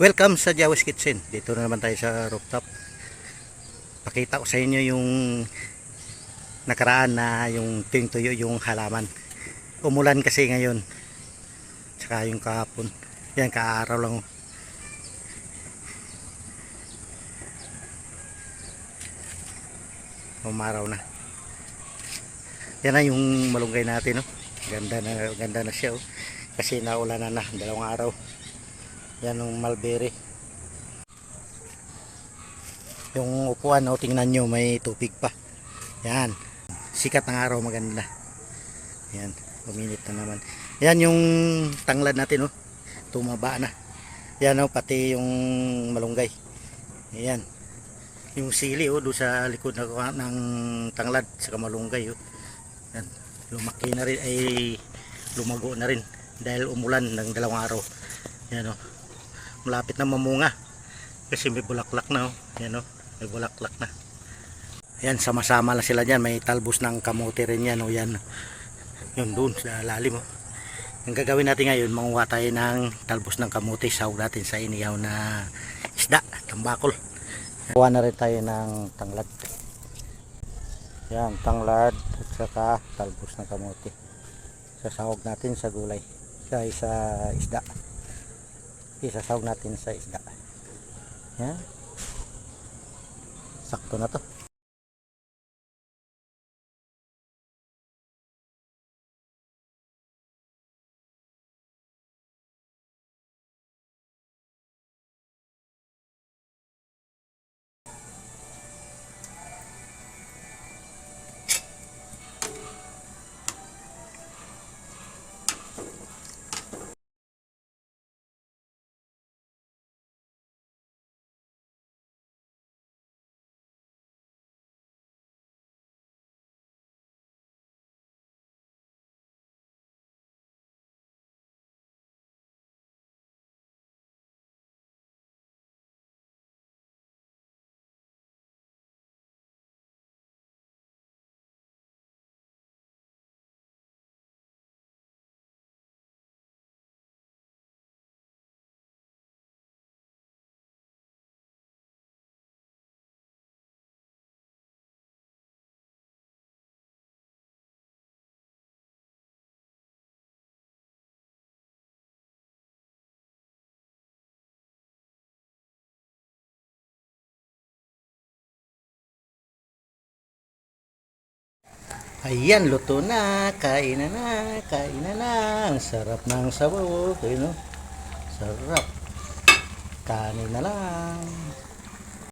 Welcome sa Jawas Kitchen. Dito na naman tayo sa rooftop. Pakita ko sa inyo yung nakaraan na yung tuwing tuyo yung halaman. Umulan kasi ngayon. Tsaka yung kahapon. Yan, kaaraw lang. Umaraw na. Yan na yung malunggay natin, no? Ganda na, ganda na siya, oh. Kasi naulan na na, dalawang araw. Yan yung mulberry. Yung upuan, oh, tingnan nyo, may tubig pa. Yan. Sikat ng araw, maganda. Yan, uminit na naman. Yan yung tanglad natin, oh. Tumaba na. Yan, oh, pati yung malunggay. Yan. Yung sili, oh, doon sa likod na, ng tanglad, sa malunggay, oh. Yan. Lumaki na rin, ay lumago na rin dahil umulan ng dalawang araw. Yan, oh malapit na mamunga. Kasi may bulaklak na oh. yan oh. May bulaklak na. Yan sama-sama lang sila dyan. May talbos ng kamote rin yan oh. Yan yun doon sa lalim oh. Ang gagawin natin ngayon manguha tayo ng talbos ng kamote. Sahog natin sa iniyaw na isda tambakol. Kuha na rin tayo ng tanglad. Yan tanglad at saka talbos ng kamote. Sasahog natin sa gulay. Sa sa isda isasawag natin sa isda. Yan. Sakto na to Ayan, luto na. Kain na na. Kain na na. Ang sarap ng sabaw. Okay, no? Sarap. Kanin na lang.